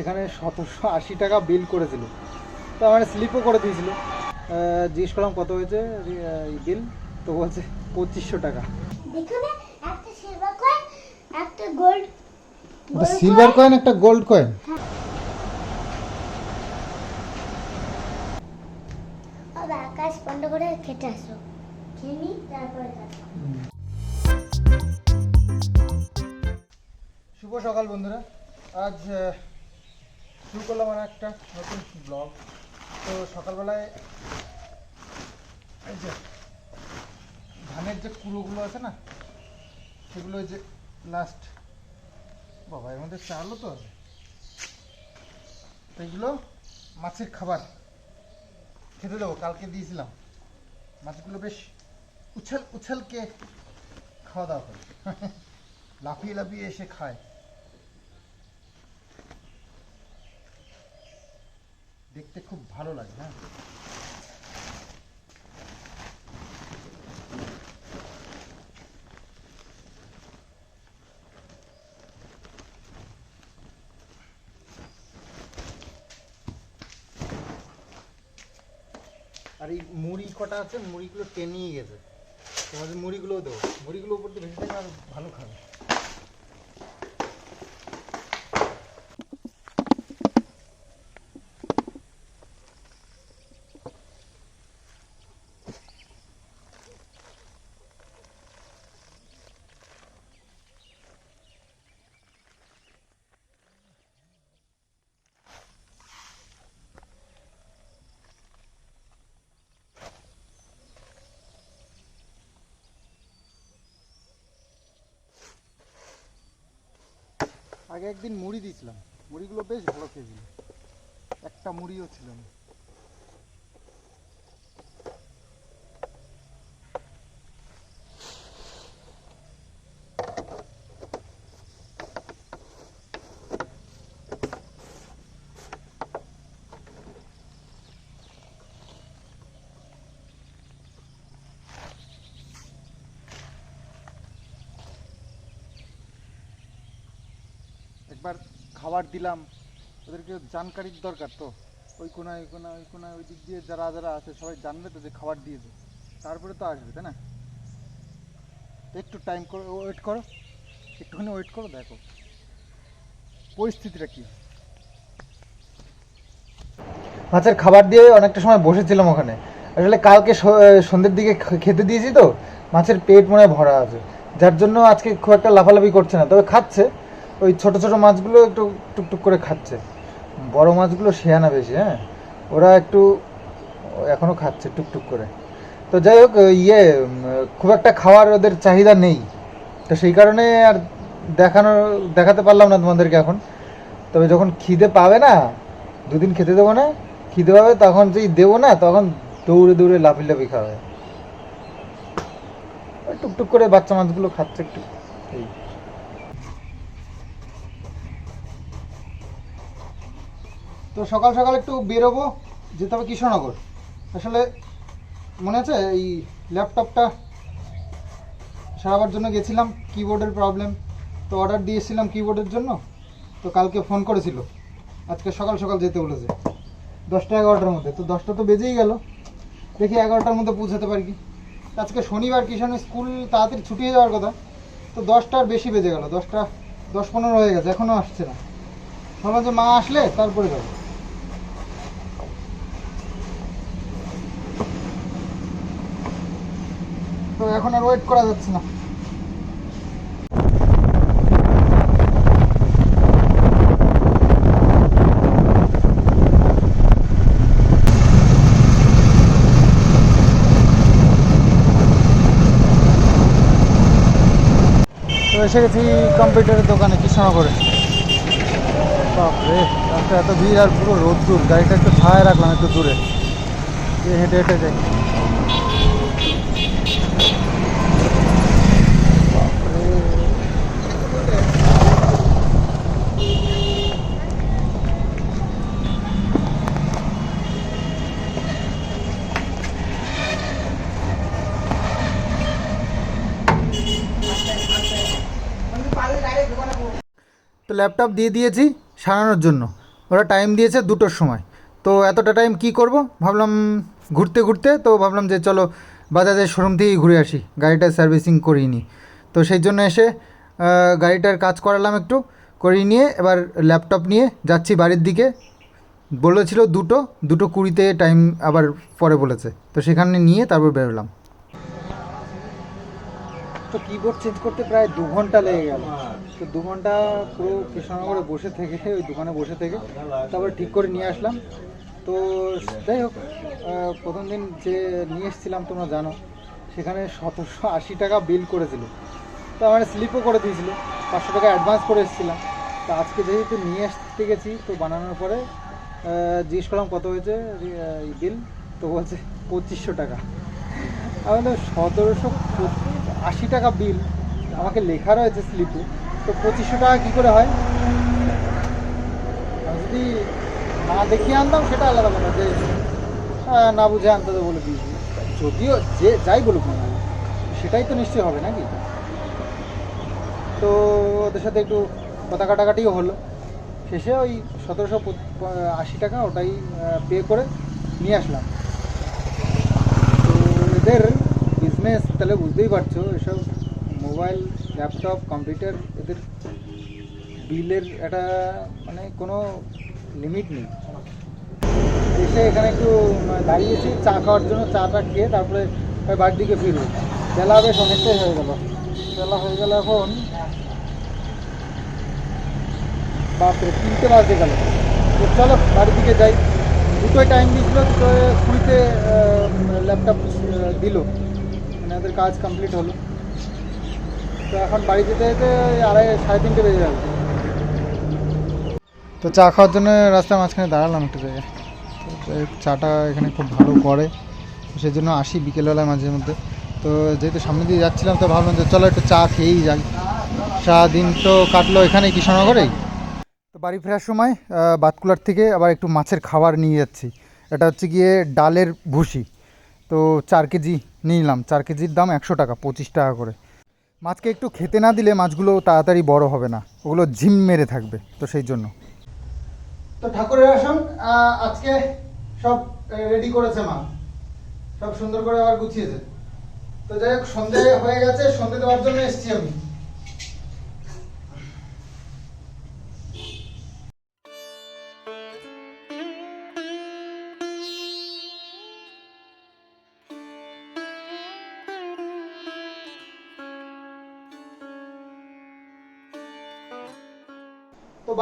এখানে সতেরোশো আশি টাকা বিল করেছিল। তো আমার স্লিপও করে দিয়েছিল। জিজ্ঞেস করলাম কত হয়েছে? বিল তো বলছে পঁচিশশো টাকা। এখানে সিলভার কয়েন একটা গোল্ড কয়েন একটা গোল্ড কয়েন আর আকাশ বন্ধ করে খেতে আসো খেয়ে নি তারপরে শুভ সকাল বন্ধুরা। আজ শুরু করলাম আর একটা নতুন ব্লগ তো সকালবেলায় এই যে ধানের যে কুড়োগুলো আছে না, সেগুলো যে লাস্ট বাবা, এর মধ্যে চালও তো আছে। এগুলো মাছের খাবার। খেতে দেবো, কালকে দিয়েছিলাম। মাছগুলো বেশ উছাল উছালকে খাওয়া দাওয়া করে। লাফিয়ে লাফিয়ে এসে খায় দেখতে খুব ভালো লাগে হ্যাঁ আর এই মুড়ি কটা আছে? মুড়িগুলো টেনিয়ে গেছে। তোমাদের মুড়িগুলোও দেবো। মুড়িগুলো উপর দিয়ে থাকলে আর ভালো খাবে। আগে একদিন মুড়ি দিয়েছিলাম। মুড়িগুলো বেশ ভালো খেয়েছিল একটা মুড়িও ছিল না। একবার খাবার দিলাম, ওদেরকে জানকারির দরকার তো। ওই কোনায় ওই কোনায় ওই কোনায়, ওই দিক দিয়ে যারা যারা আছে, সবাই জানবে তো যে খাবার দিয়েছে। তারপরে তো আসবে, তাই না? একটু টাইম করো ওয়েট করো। একটুখানি ওয়েট করো, দেখো। পরিস্থিতিটা কি? মাছের খাবার দিয়ে অনেকটা সময় বসেছিলাম ওখানে। আসলে কালকে সন্ধ্যের দিকে খেতে দিয়েছি তো, মাছের পেট মনে ভরা আছে। যার জন্য আজকে খুব একটা লাফালাফি করছে না, তবে খাচ্ছে। ওই ছোট ছোট মাছগুলো একটু টুকটুক করে খাচ্ছে। বড় মাছগুলো শেয়ানা বেশি হ্যাঁ? ওরা একটু এখনও খাচ্ছে টুকটুক করে। তো যাই হোক ইয়ে খুব একটা খাওয়ার ওদের চাহিদা নেই। তো সেই কারণে আর দেখানো, দেখাতে পারলাম না তোমাদেরকে এখন। তবে যখন খিদে পাবে না, দুদিন খেতে দেবো না, খিদে পাবে তখন যেই দেবো না, তখন দৌড়ে দৌড়ে লাফি লাফি খাবে। টুকটুক করে বাচ্চা মাছগুলো খাচ্ছে একটু, এই। তো সকাল সকাল একটু বেরোবো, যেতে হবে কৃষ্ণনগর। আসলে মনে আছে এই ল্যাপটপটা? সারাবার জন্য গেছিলাম কিবোর্ডের প্রবলেম তো অর্ডার দিয়েছিলাম কিবোর্ডের জন্য, তো কালকে ফোন করেছিল। আজকে সকাল সকাল যেতে বলেছে। দশটা এগারোটার মধ্যে, তো দশটা তো বেজেই গেল। দেখি এগারোটার মধ্যে পৌঁছাতে পারি কি? আজকে শনিবার কিষানের স্কুল তাড়াতাড়ি ছুটিয়ে যাওয়ার কথা, তো দশটার বেশি বেজে গেল, দশটা, দশ পনেরো হয়ে গেছে এখনও আসছে না। ভাবলাম যে মা আসলে তারপরে যাব। এখন আর ওয়েট করা যাচ্ছে না। তো এসে গেছি কম্পিউটারের দোকানে, কৃষ্ণনগরে। বাপরে রাস্তা এত ভিড় আর পুরো রোদ্দুর। গাড়িটা একটু ছায় রাখলাম একটু দূরে। হেঁটে হেঁটে যাই বাপরে। তো ল্যাপটপ দিয়ে দিয়েছি সারানোর জন্য। ওরা টাইম দিয়েছে দুটোর সময়। তো এতটা টাইম কি করব? ভাবলাম ঘুরতে ঘুরতে, তো ভাবলাম যে চলো বাজাজের শোরুম থেকেই ঘুরে আসি। গাড়িটা সার্ভিসিং করিয়ে নিই। তো সেই জন্য এসে গাড়িটার কাজ করালাম একটু, করিয়ে নিয়ে এবার ল্যাপটপ নিয়ে যাচ্ছি বাড়ির দিকে। বলেছিল দুটো দুটো কুড়িতে টাইম আবার পরে বলেছে। তো সেখানে নিয়ে তারপর বেরোলাম। তো কিবোর্ড চেঞ্জ করতে প্রায় দু ঘণ্টা লেগে গেল। তো দু ঘণ্টা পুরো কৃষ্ণনগরে বসে থেকে, ওই দোকানে বসে থেকে তারপরে ঠিক করে নিয়ে আসলাম। তো যাই হোক প্রথম দিন যে নিয়ে এসেছিলাম, তোমরা জানো, সেখানে সতেরোশো আশি টাকা বিল করেছিল। তো আমার স্লিপও করে দিয়েছিল, পাঁচশো টাকা অ্যাডভান্স করে এসেছিলাম। তো আজকে যেহেতু নিয়ে আসতে গেছি, তো বানানোর পরে জিজ্ঞেস করলাম কত হয়েছে বিল তো বলছে পঁচিশশো টাকা। আমাদের সতেরোশো আশি টাকা বিল আমাকে লেখা রয়েছে স্লিপে তো পঁচিশশো টাকা কী করে হয়? যদি না দেখিয়ে আনতাম, সেটা আলাদা কথা। যে না বুঝে আনতে তো বলে দিয়েছি। যদিও যে যাই বলুক না সেটাই তো নিশ্চয়ই হবে নাকি? তো ওদের সাথে একটু কথা কাটাকাটিও হলো। শেষে ওই সতেরোশো আশি টাকা ওটাই পে করে নিয়ে আসলাম। এদের বিজনেস তাহলে বুঝতেই পারছ, এসব মোবাইল ল্যাপটপ কম্পিউটার এদের বিলের একটা মানে কোনো লিমিট নেই। এসে এখানে একটু দাঁড়িয়েছি, চা খাওয়ার জন্য চাটা খেয়ে তারপরে বাড়ির দিকে ফিরবো। বেলা বেশ অনেকটাই হয়ে গেল। বেলা হয়ে গেল এখন, বাপরে, তিনটে বাজতে গেল। তো চলো বাড়ির দিকে যাই। দুটোই টাইম দিয়েছিল, দুটোয় কুড়িতে ল্যাপটপ দিল। মানে ওদের কাজ কমপ্লিট হলো। তো এখন বাড়ি যেতে যেতে আড়াই, সাড়ে তিনটে বেজে যাবে। তো চা খাওয়ার জন্য রাস্তার মাঝখানে দাঁড়ালাম একটু জায়গায়। চাটা এখানে খুব ভালো করে। সেই জন্য আসি বিকেলবেলায় মাঝে মধ্যে। তো যেহেতু সামনে দিয়ে যাচ্ছিলাম, তো ভাবলাম যে চলো একটু চা খেয়েই যাই। সারাদিন তো কাটলো এখানে কৃষ্ণনগরেই। তো বাড়ি ফেরার সময় বাতকুলার থেকে আবার একটু মাছের খাবার নিয়ে যাচ্ছি। এটা হচ্ছে গিয়ে ডালের ভুসি। তো চার কেজি নিলাম। চার কেজির দাম একশো টাকা, পঁচিশ টাকা করে। মাছকে একটু খেতে না দিলে মাছগুলো তাড়াতাড়ি বড় হবে না। ওগুলো ঝিম মেরে থাকবে, তো সেই জন্য। তো ঠাকুরের আসন আজকে সব রেডি করেছে মা। সব সুন্দর করে আবার গুছিয়েছে। তো যাই হোক, সন্ধে হয়ে গেছে, সন্ধে দেওয়ার জন্য এসছি আমি।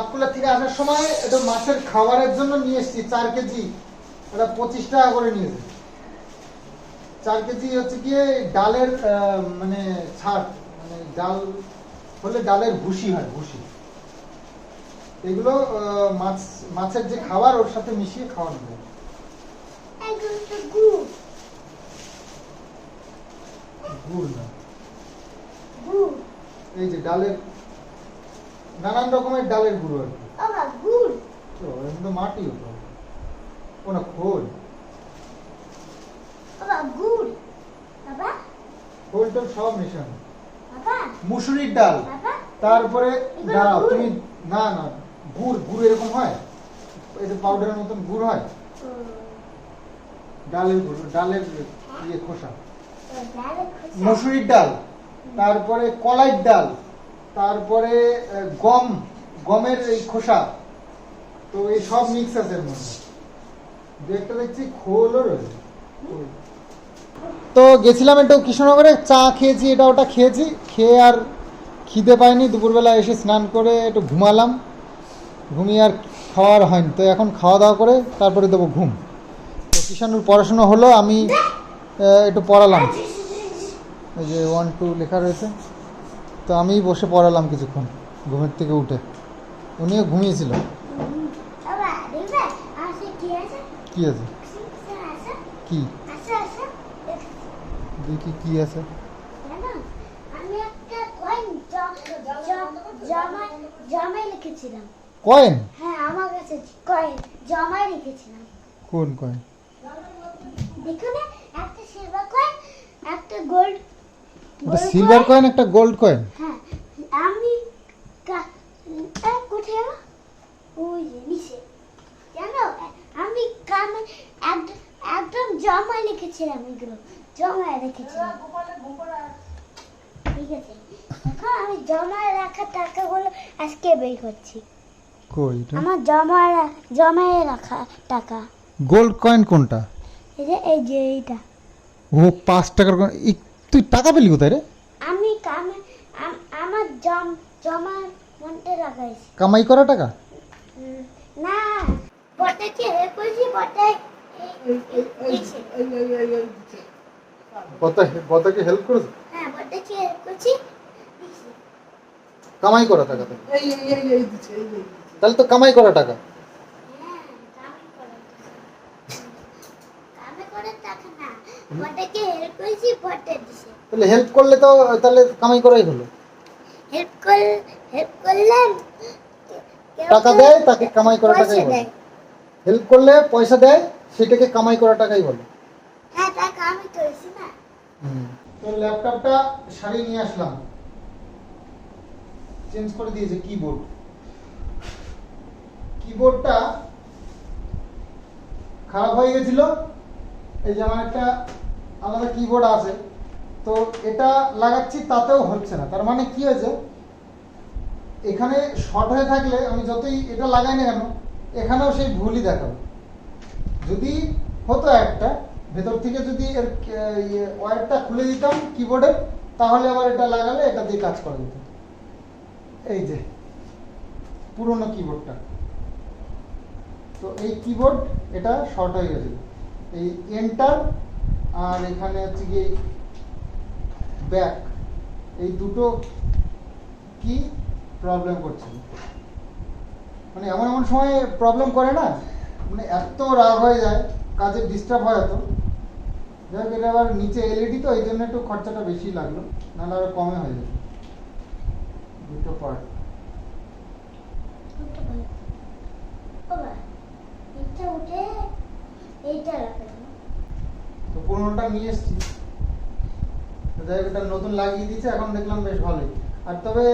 তো বাতকুলা থেকে আসার সময় এটা মাছের খাবারের জন্য নিয়ে এসেছি চার কেজি। এটা পঁচিশ টাকা করে নিয়েছে। চার কেজি হচ্ছে গিয়ে ডালের মানে ছাট মানে ডাল হলে ডালের ভুসি হয় ভুসি। এগুলো মাছ মাছের যে খাবার ওর সাথে মিশিয়ে খাওয়ানো যায়। গুড় না। এই যে ডালের নানান রকমের ডালের গুঁড়ো আর কি। তো এমনি তো মাটি হতো। কোনো খোল। খোল সব মেশানো। মুসুরির ডাল। তারপরে দাঁড়াও তুমি না না গুড় গুড় এরকম হয়? এই যে পাউডারের মতন গুড় হয়? ডালের গুড় ডালের ইয়ে খোসা। মুসুরির ডাল। তারপরে কলাইর ডাল। তারপরে গম, গমের এই খোসা। তো এই সব মিক্স আছে মধ্যে। একটা দেখছি, খোলও রয়েছে। তো গেছিলাম একটু কৃষ্ণনগরে, চা খেয়েছি, এটা ওটা খেয়েছি। খেয়ে আর খিদে পাইনি, দুপুরবেলা এসে স্নান করে একটু ঘুমালাম। ঘুমিয়ে আর খাওয়ার হয়নি। তো এখন খাওয়া দাওয়া করে তারপরে দেবো ঘুম। তো কিষানুর পড়াশুনো হলো, আমি একটু পড়ালাম। এই যে ওয়ান টু লেখা রয়েছে। তো আমি বসে পড়ালাম কিছুক্ষণ ঘুমের থেকে উঠে। উনিও ঘুমিয়েছিল। কি আছে? কি দেখি কি আছে। কয়েন হ্যাঁ আমার কাছে কয়েন জমাই রেখেছিলাম কোন কয়েন এখানে একটা সিলভার কয়েন একটা গোল্ড এটা সিলভার কয়েন একটা গোল্ড কয়েন হ্যাঁ আমি আমি একদম জমা লিখেছিলাম এগুলো জমা রেখেছিলাম। ঠিক আছে আমি জমা রাখা টাকাগুলো আজকে বের করছি। আমার জমা জমা রাখা টাকা। গোল্ড কয়েন কোনটা? এই যে এইটা। ও পাঁচ টাকার তুই টাকা পেলি কোথায় রে? আমি কামে আমার জম জমা মনতে লাগাইছি। কামাই করা টাকা? না বটাকে কইছি বটাই বতাকে হেল্প করেছে? হ্যাঁ বটাকে কইছি কামাই করা টাকা তো তাহলে তো কামাই করা টাকা। হ্যাঁ কামে করে টাকা। না বটাকে হেল্প কইছি বটে দিছে। তাহলে হেল্প করলে তো তাহলে কামাই করাই হলো। হেল্প কর হেল্প করলাম কেউ টাকা দেয় তাকে কামাই করা টাকাই বলে। হেল্প করলে পয়সা দেয় সেটাকে কামাই করা টাকাই বলে। হ্যাঁ টাকা আমি করেছি না। তো ল্যাপটপটা সারিয়ে নিয়ে আসলাম। চেঞ্জ করে দিয়েছে কিবোর্ড কিবোর্ডটা খারাপ হয়ে গেছিল। এই যে আমার একটা আলাদা কিবোর্ড আছে। তো এটা লাগাচ্ছি তাতেও হচ্ছে না। তার মানে কি হয়েছে? এখানে শর্ট হয়ে থাকলে আমি যতই এটা লাগাই না কেন এখানেও সেই ভুলই দেখাবো। যদি হতো একটা ভেতর থেকে যদি এর ইয়ে, খুলে দিতাম কিবোর্ডের তাহলে আবার এটা লাগালে এটা দিয়ে কাজ করা যেত। এই যে পুরনো কিবোর্ডটা তো এই কিবোর্ড এটা শর্ট হয়ে গেছে। এই এন্টার আর এখানে হচ্ছে কি ব্যাক এই দুটো কি প্রবলেম করছিল মানে এমন এমন সময় প্রবলেম করে না? মানে এত রাগ হয়ে যায় কাজে ডিস্টার্ব হয় এত। যাই হোক এটা আবার নিচে এলইডি তো এই জন্য একটু খরচাটা বেশি লাগল নাহলে আরও কমে হয়ে যেত দুটো পার্ট তো পুরোনোটা নিয়ে এসেছি। যাই হোক এটা নতুন লাগিয়ে দিয়েছে এখন দেখলাম বেশ ভালোই। আর তবে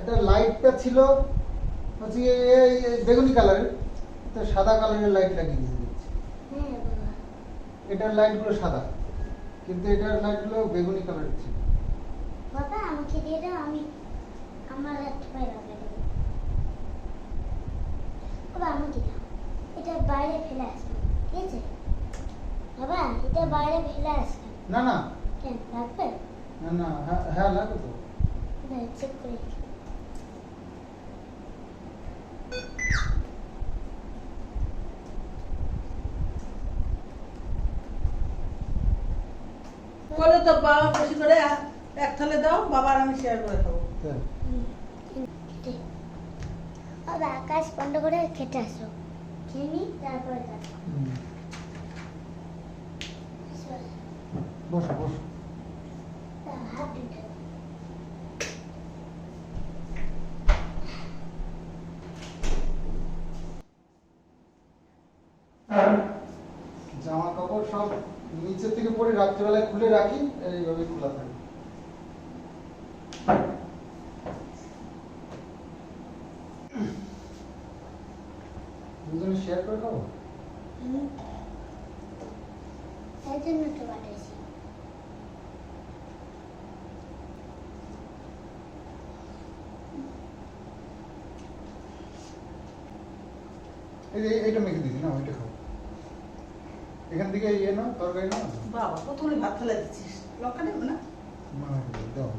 এটা লাইটটা ছিল হচ্ছে এই বেগুনি কালারের তো সাদা কালারের লাইট লাগিয়ে দিয়েছে। হ্যাঁ এটার লাইটগুলো সাদা কিন্তু এটার লাইটগুলো বেগুনি কালারের ছিল। বাবা আমাকে দিয়ে দাও আমি আমার ল্যাপটপে লাগিয়ে দেবো। বাবা আমাকে দাও। এটা বাইরে ফেলে আসবে ঠিক আছে? বাবা এটা বাইরে ফেলে আসবে। না না না না হ্যাঁ লাগবে তো চেক করে তো বাবা বেশি করে এক- থালে দাও বাবার আমি শেয়ার করে খাব। বাবা আকাশ বন্ধ করে খেতে আসো খেয়ে নি তারপরে বসো বসো হাত দুটো জামা কাপড় সব নিচে থেকে পরে রাত্রিবেলায় খুলে রাখি এইভাবে খোলা থাকে। দুজনে শেয়ার করে খাব? তাই জন্য তো পাঠাইছি এই মেখে দিয়েছি না ওইটা খাব এখান থেকে ইয়ে না তরকারি না? বাবা প্রথমে ভাত ফেলে দিচ্ছিস। লঙ্কা নেবে না? দাও।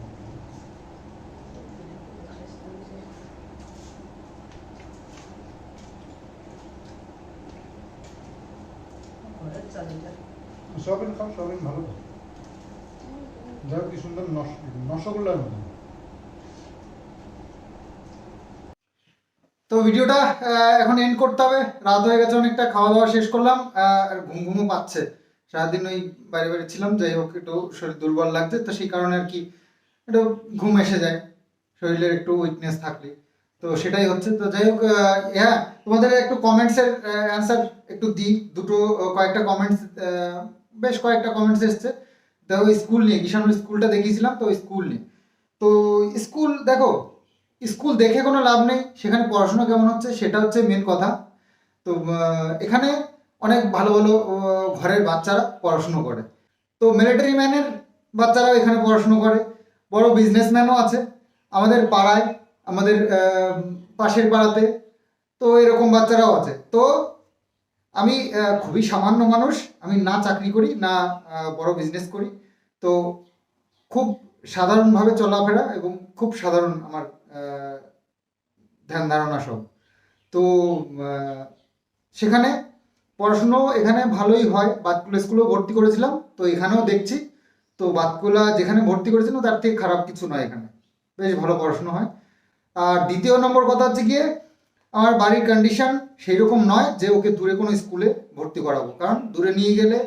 ঘরের খাও সয়াবিন ভালো। তো যাও কি সুন্দর নস নসগোল্লার মতো তো ভিডিওটা এখন এন্ড করতে হবে। রাত হয়ে গেছে অনেকটা খাওয়া দাওয়া শেষ করলাম। আহ, আর ঘুম ঘুমও পাচ্ছে। সারাদিন ওই বাইরে বাইরে ছিলাম, যাই হোক, একটু শরীর দুর্বল লাগছে, তো সেই কারণে আর কি একটু ঘুম এসে যায়, শরীরের একটু উইকনেস থাকলে। তো সেটাই হচ্ছে, তো যাই হোক হ্যাঁ তোমাদের একটু কমেন্টসের অ্যান্সার একটু দিই। দুটো কয়েকটা কমেন্টস বেশ কয়েকটা কমেন্টস এসছে। দেখো স্কুল নিয়ে কিষানুর স্কুলটা দেখিয়েছিলাম, তো স্কুল নিয়ে। তো স্কুল দেখো স্কুল দেখে কোনো লাভ নেই, সেখানে পড়াশোনা কেমন হচ্ছে, সেটা হচ্ছে মেন কথা। তো এখানে অনেক ভালো ভালো ঘরের বাচ্চারা পড়াশুনো করে। তো মিলিটারি ম্যানের বাচ্চারাও এখানে পড়াশুনো করে। বড় বিজনেসম্যানও আছে। আমাদের পাড়ায়, আমাদের পাশের পাড়াতে তো এরকম বাচ্চারাও আছে। তো আমি খুবই সামান্য মানুষ। আমি না চাকরি করি, না বড় বিজনেস করি। তো খুব সাধারণভাবে চলাফেরা এবং খুব সাধারণ আমার ধ্যান ধারণা সব। তো সেখানে পড়াশুনো এখানে ভালোই হয়। বাতকুলা স্কুলেও ভর্তি করেছিলাম, তো এখানেও দেখছি। তো বাতকুলা যেখানে ভর্তি করেছিলাম তার থেকে খারাপ কিছু নয় এখানে। বেশ ভালো পড়াশুনো হয়। আর দ্বিতীয় নম্বর কথা হচ্ছে গিয়ে, আমার বাড়ির কন্ডিশন সেই রকম নয় যে ওকে দূরে কোনো স্কুলে ভর্তি করাবো। কারণ দূরে নিয়ে গেলে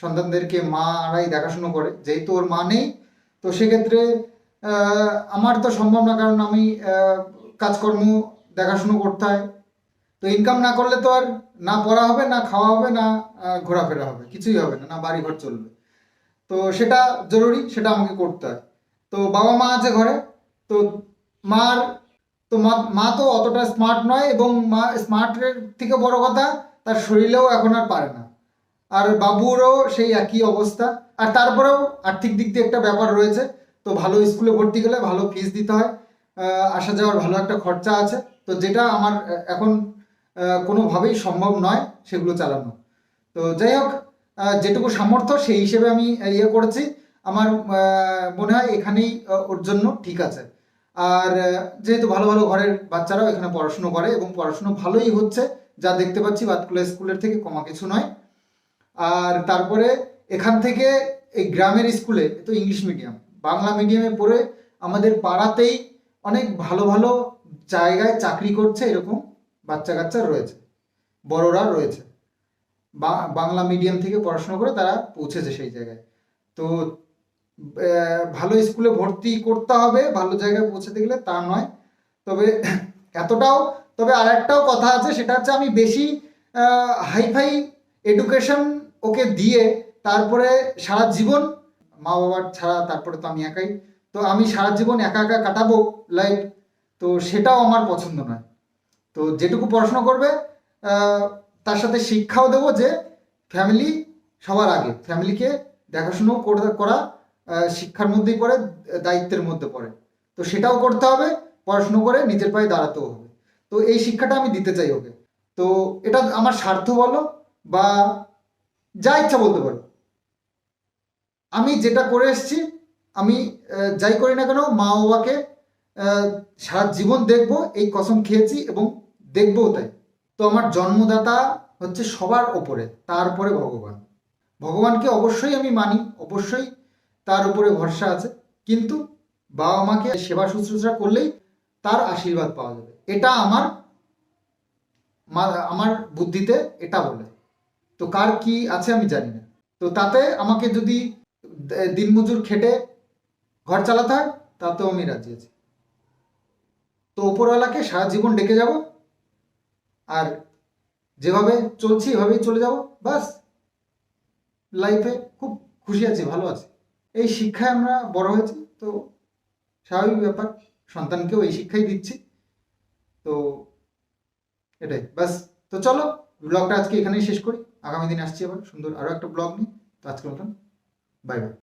সন্তানদেরকে মারাই দেখাশুনো করে। যেহেতু ওর মা নেই, তো সেক্ষেত্রে আমার তো সম্ভব না। কারণ আমি কাজকর্ম দেখাশুনো করতে হয়। তো ইনকাম না করলে তো আর না পড়া হবে, না খাওয়া হবে, না ঘোরাফেরা হবে, কিছুই হবে না না বাড়ি ঘর চলবে। তো সেটা জরুরি, সেটা আমাকে করতে হয়। তো বাবা মা আছে ঘরে, তো মার, তো মা তো অতটা স্মার্ট নয় এবং মা স্মার্টের থেকে বড় কথা, তার শরীরেও এখন আর পারে না। আর বাবুরও সেই একই অবস্থা। আর তারপরেও আর্থিক দিক দিয়ে একটা ব্যাপার রয়েছে। তো ভালো স্কুলে ভর্তি গেলে ভালো ফিস দিতে হয়। আসা যাওয়ার ভালো একটা খরচা আছে। তো যেটা আমার এখন কোনোভাবেই সম্ভব নয় সেগুলো চালানো। তো যাই হোক যেটুকু সামর্থ্য সেই হিসেবে আমি ইয়ে করেছি। আমার মনে হয় এখানেই ওর জন্য ঠিক আছে। আর যেহেতু ভালো ভালো ঘরের বাচ্চারাও এখানে পড়াশুনো করে এবং পড়াশুনো ভালোই হচ্ছে, যা দেখতে পাচ্ছি বাতকুলা স্কুলের থেকে কমা কিছু নয়। আর তারপরে এখান থেকে এই গ্রামের স্কুলে তো ইংলিশ মিডিয়াম, বাংলা মিডিয়ামে পড়ে আমাদের পাড়াতেই অনেক ভালো ভালো জায়গায় চাকরি করছে এরকম বাচ্চা কাচ্চা রয়েছে, বড়রা রয়েছে। বাংলা মিডিয়াম থেকে পড়াশোনা করে তারা পৌঁছেছে সেই জায়গায়। তো ভালো স্কুলে ভর্তি করতে হবে, ভালো জায়গায় পৌঁছাতে গেলে তা নয়। তবে এতটাও, তবে আর একটাও কথা আছে, সেটা হচ্ছে আমি বেশি হাইফাই এডুকেশন ওকে দিয়ে তারপরে সারা জীবন, মা বাবার ছাড়া তারপরে তো আমি একাই, তো আমি সারা জীবন একা একা কাটাবো লাইফ তো সেটাও আমার পছন্দ নয়। তো যেটুকু পড়াশোনা করবে তার সাথে শিক্ষাও দেবো যে ফ্যামিলি সবার আগে ফ্যামিলিকে দেখাশুনো করা শিক্ষার মধ্যেই পড়ে, দায়িত্বের মধ্যে পড়ে। তো সেটাও করতে হবে, পড়াশুনো করে নিজের পায়ে দাঁড়াতেও হবে। তো এই শিক্ষাটা আমি দিতে চাই ওকে। তো এটা আমার স্বার্থ বলো বা যা ইচ্ছা বলতে পারো। আমি যেটা করে এসেছি, আমি যাই করি না কেন মা বাবাকে সারা জীবন দেখব, এই কসম খেয়েছি এবং দেখবও তাই। তো আমার জন্মদাতা হচ্ছে সবার ওপরে, তারপরে ভগবান। ভগবানকে অবশ্যই আমি মানি, অবশ্যই তার উপরে ভরসা আছে, কিন্তু বাবা মাকে সেবা শুশ্রূষা করলেই তার আশীর্বাদ পাওয়া যাবে। এটা আমার আমার বুদ্ধিতে এটা বলে। তো কার কি আছে আমি জানি না। তো তাতে আমাকে যদি দিনমজুর খেটে ঘর চালাতে হয়, তাতেও আমি রাজি আছি। তো ওপরওয়ালাকে সারা জীবন ডেকে যাব আর যেভাবে চলছি, এভাবেই চলে যাব। বাস লাইফে খুব খুশি আছি, ভালো আছি। এই শিক্ষায় আমরা বড় হয়েছি, তো স্বাভাবিক ব্যাপার, সন্তানকেও এই শিক্ষাই দিচ্ছি। তো এটাই, বাস। তো চলো ব্লগটা আজকে এখানেই শেষ করি। আগামী দিন আসছি আবার সুন্দর আরও একটা ব্লগ নিই তো আজকের মতন বাই বাই